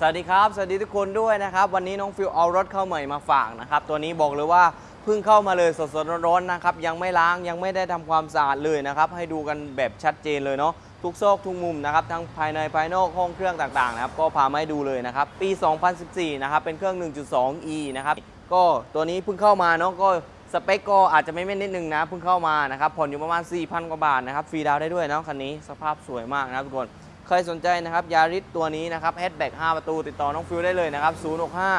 สวัสดีครับ สวัสดีทุกคนด้วยนะครับ วันนี้น้องฟิวเอารถเข้าใหม่มาฝากนะครับ ตัวนี้บอกเลยว่าเพิ่งเข้ามาเลยสดๆร้อนๆนะครับ ยังไม่ล้างยังไม่ได้ทำความสะอาดเลยนะครับ ให้ดูกันแบบชัดเจนเลยเนาะทุกซอกทุกมุมนะครับ ทั้งภายในภายนอกห้องเครื่องต่างๆนะครับ ก็พามาให้ดูเลยนะครับ ปี 2014 นะครับ เป็นเครื่อง 1.2e นะครับ ก็ตัวนี้เพิ่งเข้ามาเนาะก็สเปคก็อาจจะไม่แม่นนิดนึงนะเพิ่งเข้ามานะครับผ่อนอยู่ประมาณ4,000กว่าบาทนะครับฟรีดาวน์ได้ด้วยเนาะคันนี้สภาพสวยมากนะครับทุกคน ใครสนใจนะครับยาริสตัวนี้นะครับแฮชแบ็ก5ประตูติดต่อน้องฟิวได้เลยนะครับ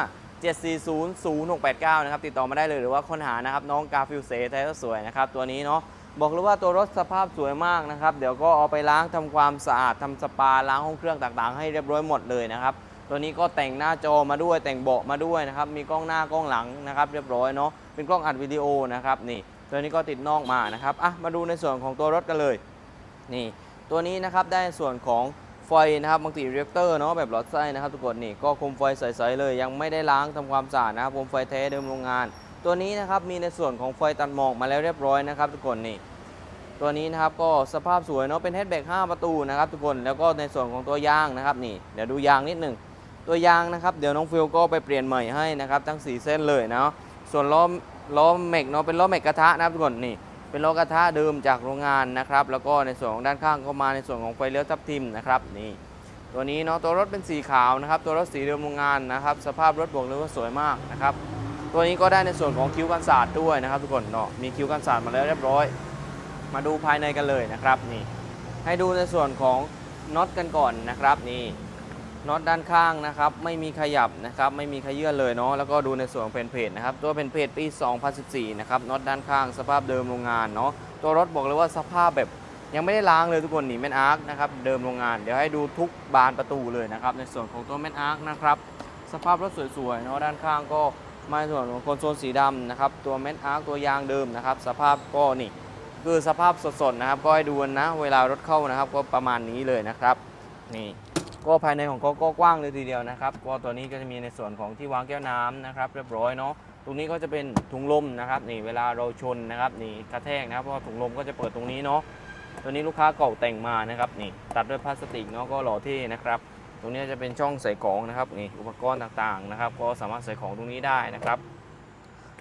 065 740 0689 นะครับ ติดต่อมาได้เลยหรือว่าค้นหานะครับ น้องกาฟิวเซไทยสวยนะครับ ตัวนี้เนาะบอกเลยว่าตัวรถสภาพสวยมากนะครับ เดี๋ยวก็เอาไปล้างทำความสะอาดทำสปาล้างห้องเครื่องต่างๆ ให้เรียบร้อยหมดเลยนะครับ ตัวนี้ก็แต่งหน้าจอมาด้วยแต่งเบาะมาด้วยนะครับ มีกล้องหน้ากล้องหลังนะครับ เรียบร้อยเนาะเป็นกล้องอัดวิดีโอนะครับนี่ ตัวนี้ก็ติดนอกมานะครับอะมาดูในส่วนของตัวรถกันเลยนี่ ตัวนี้นะครับได้ส่วนของไฟนะครับบางทีเรียกเตอร์เนาะแบบหลอดไส้นะครับทุกคนนี่ก็คมไฟใสๆเลย ยังไม่ได้ล้างทำความสะอาดนะครับคมไฟแท้เดิมโรงงาน ตัวนี้นะครับมีในส่วนของไฟตัดหมอกมาแล้วเรียบร้อยนะครับทุกคนนี่ตัวนี้นะครับก็สภาพสวยเนาะเป็นแฮชแบ็ก5ประตูนะครับทุกคนแล้วก็ในส่วนของตัวยางนะครับนี่เดี๋ยวดูยางนิดหนึ่งตัวยางนะครับเดี๋ยวน้องฟิลก็ไปเปลี่ยนใหม่ให้นะครับทั้ง 4 เส้นเลยเนาะส่วนล้อล้อแม็กเนาะเป็นล้อแม็กกระทะนะครับทุกคนนี่ เป็นล้อกระทะเดิมจากโรงงานนะครับ แล้วก็ในส่วนของด้านข้างก็มาในส่วนของไฟเลี้ยวทับทิมนะครับนี่ตัวนี้เนาะตัวรถเป็นสีขาวนะครับ ตัวรถสีเดิมโรงงานนะครับ สภาพรถบอกเลยว่าสวยมากนะครับ ตัวนี้ก็ได้ในส่วนของคิ้วกันศาสตร์ด้วยนะครับ ทุกคนเนาะมีคิ้วกันศาสตร์มาแล้วเรียบร้อย มาดูภายในกันเลยนะครับนี่ให้ดูในส่วนของน็อตกันก่อนนะครับนี่ น็อตด้านข้างนะครับไม่มีขยับนะครับไม่มีขยื่นเลยเนาะแล้วก็ดูในส่วนของเพนเพจนะครับตัวเพนเพจปี 2014 นะครับน็อตด้านข้างสภาพเดิมโรงงานเนาะตัวรถบอกเลยว่าสภาพแบบยังไม่ได้ล้างเลยทุกคนนี่แมนอาร์คนะครับเดิมโรงงานเดี๋ยวให้ดูทุกบานประตูเลยนะครับในส่วนของตัวแมนอาร์คนะครับสภาพรถสวยๆเนาะด้านข้างก็มาส่วนของโคอนโซลสีดำนะครับตัวแมนอาร์คตัวยางเดิมนะครับสภาพก็นี่คือสภาพสดๆนะครับก็ให้ดูนะเวลารถเข้านะครับก็ประมาณนี้เลยนะครับนี่ ก็ภายในของเขาก็กว้างเลยทีเดียวนะครับก็ตัวนี้ก็จะมีในส่วนของที่วางแก้วน้ำนะครับ เรียบร้อยเนาะตรงนี้ก็จะเป็นถุงลมนะครับนี่เวลาเราชนนะครับนี่กระแทกนะครับเพราะถุงลมก็จะเปิดตรงนี้เนาะตัวนี้ลูกค้าเก่าแต่งมานะครับนี่ตัดด้วยพลาสติกเนาะก็หล่อเท่นะครับ ตรงนี้จะเป็นช่องใส่ของนะครับนี่อุปกรณ์ต่างๆนะครับ ก็สามารถใส่ของตรงนี้ได้นะครับ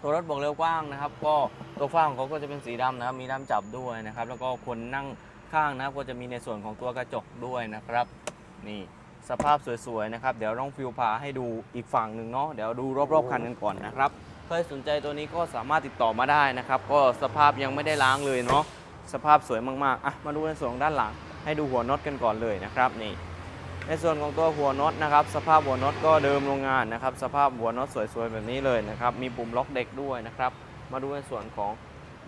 ตัวรถบอกเร็วกว้างนะครับ ก็ตัวฝ้าของเขาก็จะเป็นสีดำนะครับ มีด้ามจับด้วยนะครับ แล้วก็คนนั่งข้างนะครับก็จะมีในส่วนของตัวกระจกด้วยนะครับ นี่สภาพสวยๆนะครับ เดี๋ยวน้องฟิวพาให้ดูอีกฝั่งหนึ่งเนาะเดี๋ยวดูรอบๆคันกันก่อนนะครับใครสนใจตัวนี้ก็สามารถติดต่อมาได้นะครับ ก็สภาพยังไม่ได้ล้างเลยเนาะสภาพสวยมากๆอะมาดูในส่วนด้านหลัง ให้ดูหัวน็อตกันก่อนเลยนะครับนี่ในส่วนของตัวหัวน็อตนะครับ สภาพหัวน็อตก็เดิมโรงงานนะครับ สภาพหัวน็อตสวยๆแบบนี้เลยนะครับ มีปุ่มล็อกเด็กด้วยนะครับ มาดูในส่วนของ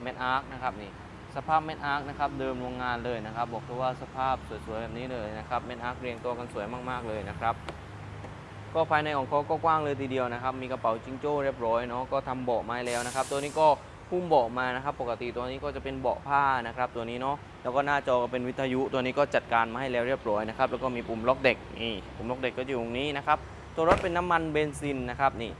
เม็ดอาร์คนะครับนี่ สภาพเม็ดอาร์คนะครับเดิมโรงงานเลยนะครับ บอกเลยว่าสภาพสวยๆแบบนี้เลยนะครับเม็ดอาร์คเรียงตัวกันสวยมากๆเลยนะครับ ก็ภายในของเขาก็กว้างเลยทีเดียวนะครับ มีกระเป๋าจิงโจ้เรียบร้อยเนาะก็ทำเบาะไม้แล้วนะครับ ตัวนี้ก็พุ่มเบาะมานะครับ ปกติตัวนี้ก็จะเป็นเบาะผ้านะครับ ตัวนี้เนาะแล้วก็หน้าจอก็เป็นวิทยุตัวนี้ก็จัดการมาให้แล้วเรียบร้อยนะครับแล้วก็มีปุ่มล็อกเด็กนี่ปุ่มล็อกเด็กก็อยู่ตรงนี้นะครับตัวรถเป็นน้ำมันเบนซินนะครับนี่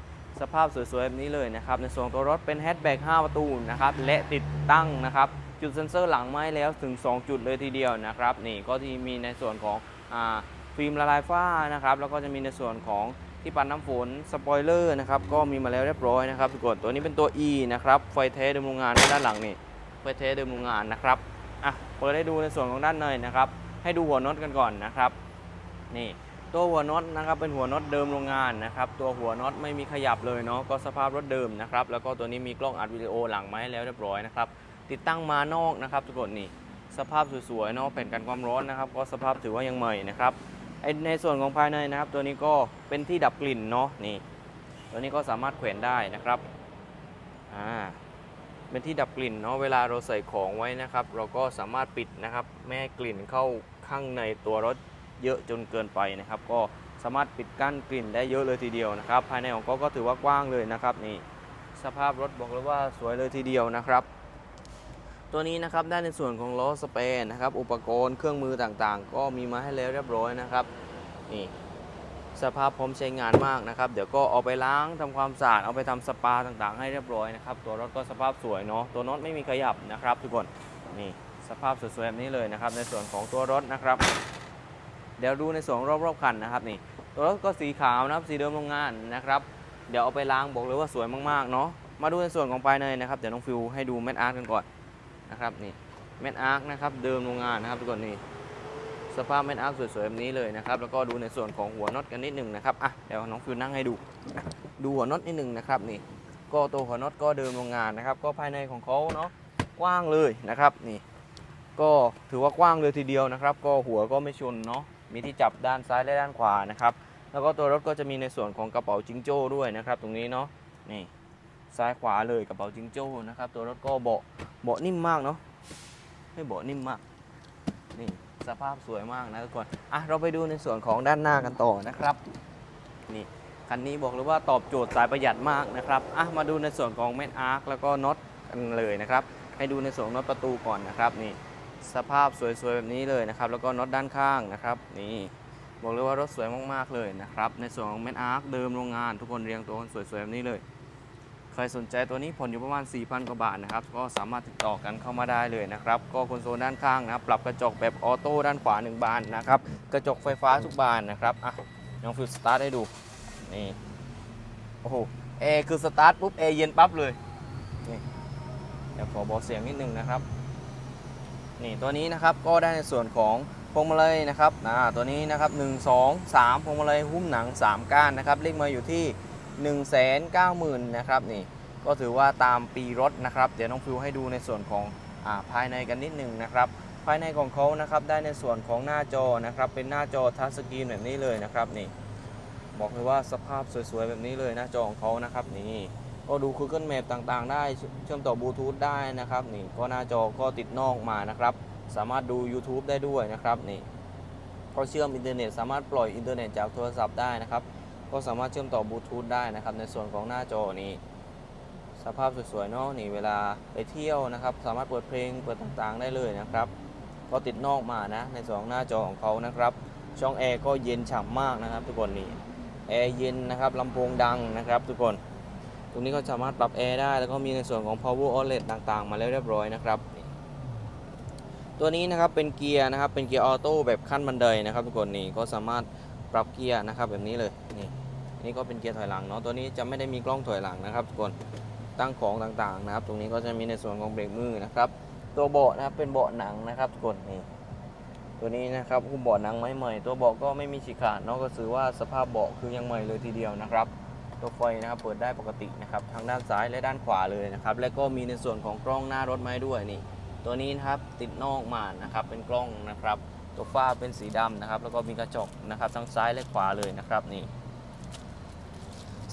สภาพสวยๆแบบนี้เลยนะครับในส่วนตัวรถเป็นแฮชแบ็ก5ประตูนะครับและติดตั้งนะครับ จุดเซ็นเซอร์หลังไม้แล้วถึง 2 จุดเลยทีเดียวนะครับนี่ก็ที่มีในส่วนของอฟิล์มละลายฝ้านะครับแล้วก็จะมีในส่วนของที่ปัดน้ำฝนสปอยเลอร์นะครับก็มีมาแล้วเรียบร้อยนะครับทุกคนตัวนี้เป็นตัว E นะครับไฟแท้เดิมโรงงานด้านหลังนี่ไฟแท้เดิมโรงงานนะครับอะเปิดให้ดูในส่วนของด้านในนะครับ ให้ดูหัวน็อตกันก่อนนะครับนี่ตัวหัวน็อตนะครับเป็นหัวน็อตเดิมโรงงานนะครับตัวหัวน็อตไม่มีขยับเลยเนาะก็สภาพรถเดิมนะครับแล้วก็ตัวนี้มีกล้องอัดวิดีโอหลังไม้แล้วเรียบร้อยนะครับ ติดตั้งมานอกนะครับทุกคนนี่สภาพสวยๆเนาะแผ่นกันความร้อนนะครับ ก็สภาพถือว่ายังใหม่นะครับไอในส่วนของภายในนะครับ ตัวนี้ก็เป็นที่ดับกลิ่นเนาะนี่ ตัวนี้ก็สามารถแขวนได้นะครับอ่าเป็นที่ดับกลิ่นเนาะเวลาเราใส่ของไว้นะครับ เราก็สามารถปิดนะครับไม่ให้กลิ่นเข้าข้างในตัวรถเยอะจนเกินไปนะครับ ก็สามารถปิดกั้นกลิ่นได้เยอะเลยทีเดียวนะครับ ภายในของเขาก็ถือว่ากว้างเลยนะครับนี่สภาพรถบอกเลยว่าสวยเลยทีเดียวนะครับ ตัวนี้นะครับได้ในส่วนของล้อสเปนนะครับอุปกรณ์เครื่องมือต่างๆ ก็มีมาให้แล้วเรียบร้อยนะครับนี่สภาพพร้อมใช้งานมากนะครับ เดี๋ยวก็เอาไปล้างทำความสะอาดเอาไปทำสปาต่างๆ ให้เรียบร้อยนะครับ ตัวรถก็สภาพสวยเนาะตัวน็อตไม่มีขยับนะครับ ทุกคนนี่สภาพสวยๆแบบนี้เลยนะครับ ในส่วนของตัวรถนะครับ เดี๋ยวดูในส่วนรอบๆคันนะครับนี่ ตัวรถก็สีขาวนะครับสีเดิมโรงงานนะครับ เดี๋ยวเอาไปล้างบอกเลยว่าสวยมากๆเนาะมาดูในส่วนของภายในนะครับเดี๋ยวน้องฟิวให้ดูแมทอาร์ตกันก่อน นะครับนี่แมทอาร์คนะครับเดิมโรงงานนะครับทุกคนนี่สภาพแมทอาร์คสวยๆแบบนี้เลยนะครับแล้วก็ดูในส่วนของหัวน็อตกันนิดหนึ่งนะครับอะเดี๋ยวน้องฟิวนั่งให้ดู ดูหัวน็อตนิดหนึ่งนะครับนี่ก็ตัวหัวน็อตก็เดิมโรงงานนะครับก็ภายในของเขาเนาะกว้างเลยนะครับนี่ก็ถือว่ากว้างเลยทีเดียวนะครับ ก็หัวก็ไม่ชนเนาะมีที่จับด้านซ้ายและด้านขวานะครับ แล้วก็ตัวรถก็จะมีในส่วนของกระเป๋าจิงโจ้ด้วยนะครับ ตรงนี้เนาะนี่ ซ้ายขวาเลยกระเป๋าจิงโจ้นะครับ ตัวรถก็เบาะเบาะนิ่มมากเนาะให้เบาะนิ่มมากนี่สภาพสวยมากนะทุกคนอะเราไปดูในส่วนของด้านหน้ากันต่อนะครับนี่คันนี้บอกเลยว่าตอบโจทย์สายประหยัดมากนะครับอะมาดูในส่วนของแมนอาร์คแล้วก็น็อตกันเลยนะครับให้ดูในส่วนของน็อตประตูก่อนนะครับนี่สภาพสวยๆแบบนี้เลยนะครับแล้วก็น็อตด้านข้างนะครับนี่บอกเลยว่ารถสวยมากๆเลยนะครับในส่วนของแมนอาร์คเดิมโรงงาน ทุกคนเรียงตัวกันสวยๆแบบนี้เลย ใครสนใจตัวนี้ผ่อนอยู่ประมาณ 4,000 กว่าบาทนะครับ ก็สามารถติดต่อกันเข้ามาได้เลยนะครับ ก็คอนโซลด้านข้างนะครับ ปรับกระจกแบบออโต้ด้านขวา 1 บานนะครับ กระจกไฟฟ้าทุกบานนะครับ อะน้องฟิวสตาร์ทให้ดู นี่ โอ้โหแอร์คือสตาร์ทปุ๊บแอร์เย็นปั๊บเลย นี่เดี๋ยวขอบอกเสียงนิดนึงนะครับ นี่ตัวนี้นะครับ ก็ได้ในส่วนของพวงมาลัยนะครับ อ่า ตัวนี้นะครับ 1 2 3พวงมาลัยหุ้มหนัง 3 ก้านนะครับ เลขมาอยู่ที่ 1 9 0 0 0 0นะครับนี่ก็ถือว่าตามปีรถนะครับ เดี๋ยวน้องฟิวให้ดูในส่วนของอาภายในกันนิดหนึ่งนะครับ ภายในของเขานะครับได้ในส่วนของหน้าจอนะครับ เป็นหน้าจอทัชสกรีนแบบนี้เลยนะครับนี่บอกเลยว่าสภาพสวยๆ แบบนี้เลยหน้าจอของเขานะครับนี่ก็ดู Google Map ต่างๆ ได้เชื่อมต่อบลูทูธได้นะครับนี่ก็หน้าจอก็ติดนอกมานะครับ สามารถดู YouTube ได้ด้วยนะครับนี่ก็เชื่อมอินเทอร์เน็ตสามารถปล่อยอินเทอร์เน็ตจากโทรศัพท์ได้นะครับ ก็สามารถเชื่อมต่อบลูทูธได้นะครับ ในส่วนของหน้าจอนี้ สภาพสวยๆเนาะนี่เวลาไปเที่ยวนะครับ สามารถเปิดเพลงเปิดต่างๆได้เลยนะครับ ก็ติดนอกมานะในส่วนของหน้าจอของเขานะครับ ช่องแอร์ก็เย็นฉ่ำมากนะครับ ทุกคนนี่แอร์เย็นนะครับลำโพงดังนะครับ ทุกคน ตรงนี้ก็สามารถปรับแอร์ได้แล้วก็มีในส่วนของ power outlet ต่างๆ มาแล้วเรียบร้อยนะครับตัวนี้นะครับเป็นเกียร์นะครับเป็นเกียร์ออโต้แบบขั้นบันไดนะครับ ทุกคนนี่ก็สามารถ ปรับเกียร์นะครับแบบนี้เลยนี่นี่ก็เป็นเกียร์ถอยหลังเนาะตัวนี้จะไม่ได้มีกล้องถอยหลังนะครับทุกคนตั้งของต่างๆนะครับ ตรงนี้ก็จะมีในส่วนของเบรกมือนะครับ ตัวเบาะนะครับเป็นเบาะหนังนะครับทุกคนนี่ตัวนี้นะครับหุ้มเบาะหนังไม้ใหม่ตัวเบาะก็ไม่มีฉีกขาดเนาะก็ถือว่าสภาพเบาะคือยังใหม่เลยทีเดียวนะครับ ตัวไฟนะครับเปิดได้ปกตินะครับทั้งด้านซ้ายและด้านขวาเลยนะครับและก็มีในส่วนของกล้องหน้ารถมาด้วยนี่ตัวนี้นะครับติดนอกมานะครับเป็นกล้องนะครับ ตัวฝ้าเป็นสีดำนะครับ แล้วก็มีกระจกนะครับทั้งซ้ายและขวาเลยนะครับนี่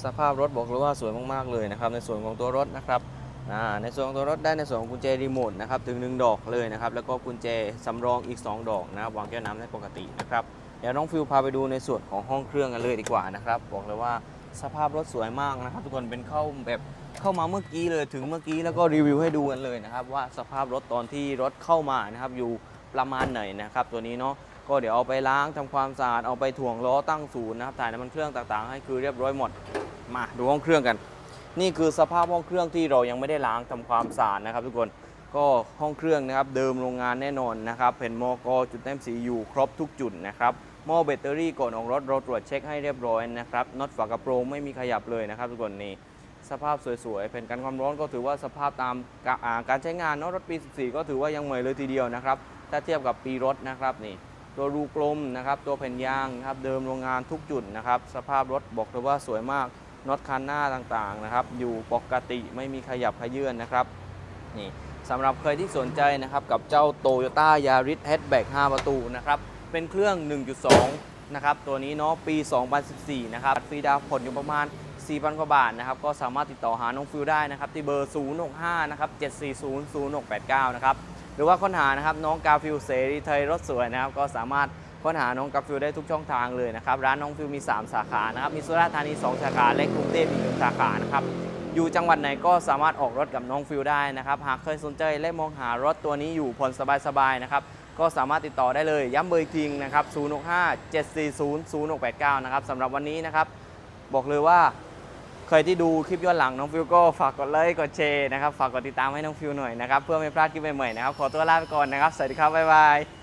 สภาพรถบอกเลยว่าสวยมากๆเลยนะครับ ในส่วนของตัวรถนะครับในส่วนของตัวรถได้ในส่วนของกุญแจรีโมทนะครับถึง 1 ดอกเลยนะครับ แล้วก็กุญแจสำรองอีก 2 ดอกนะครับวางแก้วน้ำได้ปกตินะครับเดี๋ยวน้องฟิวพาไปดูในส่วนของห้องเครื่องกันเลยดีกว่านะครับบอกเลยว่าสภาพรถสวยมากนะครับ ทุกคนเป็นเข้าแบบเข้ามาเมื่อกี้เลยถึงเมื่อกี้แล้วก็รีวิวให้ดูกันเลยนะครับ ว่าสภาพรถตอนที่รถเข้ามานะครับอยู่ ประมาณไหนนะครับตัวนี้เนาะก็เดี๋ยวเอาไปล้างทำความสะอาดเอาไปถ่วงล้อตั้งศูนย์นะครับถ่ายน้ำมันเครื่องต่างๆ ให้คือเรียบร้อยหมดมาดูห้องเครื่องกัน นี่คือสภาพห้องเครื่องที่เรายังไม่ได้ล้างทำความสะอาดนะครับ ทุกคนก็ห้องเครื่องนะครับเดิมโรงงานแน่นอนนะครับแผ่นมอกจุดเต็มสีอยู่ครบทุกจุดนะครับหม้อแบตเตอรี่ก่อนออกรถเราตรวจเช็คให้เรียบร้อยนะครับน็อตฝากระโปรงไม่มีขยับเลยนะครับ ทุกคนนี่สภาพสวยๆแผ่นกันความร้อนก็ถือว่าสภาพตามการใช้งานเนอะรถปี 14 ก็ถือว่ายังใหม่เลยทีเดียวนะครับ ถ้าเทียบกับปีรถนะครับนี่ตัวรูกลมนะครับตัวแผ่นยางนะครับเดิมโรงงานทุกจุดนะครับสภาพรถบอกเลยว่าสวยมากน็อตคันหน้าต่างๆนะครับอยู่ปกติไม่มีขยับขยื่นนะครับนี่สำหรับใครที่สนใจนะครับกับเจ้า Toyota Yaris Hatchback 5 ประตูนะครับเป็นเครื่อง 1.2 นะครับตัวนี้เนาะปี 2014 นะครับฟรีดาวผ่อนอยู่ประมาณ 4,000 กว่าบาทนะครับก็สามารถติดต่อหาน้องฟิวได้นะครับที่เบอร์ 065 นะครับ 740 0689 นะครับ หรือว่าค้นหานะครับน้องกาฟิวเสรีไทยรถสวยนะครับก็สามารถค้นหาน้องกาฟิวได้ทุกช่องทางเลยนะครับร้านน้องฟิวมี 3 สาขานะครับมีสุราษฎร์ธานี 2 สาขาและกรุงเทพอีกหนึ่งสาขานะครับอยู่จังหวัดไหนก็สามารถออกรถกับน้องฟิวได้นะครับหากเคยสนใจและมองหารถตัวนี้อยู่ผ่อนสบายๆนะครับก็สามารถติดต่อได้เลย ย้ำเบอร์อีกทีนะครับ065 740 0689 นะครับสำหรับวันนี้นะครับ บอกเลยว่า ใครที่ดูคลิปย้อนหลังน้องฟิวก็ฝากกดไลค์กดแชร์นะครับฝากกดติดตามให้น้องฟิวหน่อยนะครับเพื่อไม่พลาดคลิปใหม่ๆนะครับขอตัวลาไปก่อนนะครับสวัสดีครับบ๊ายบาย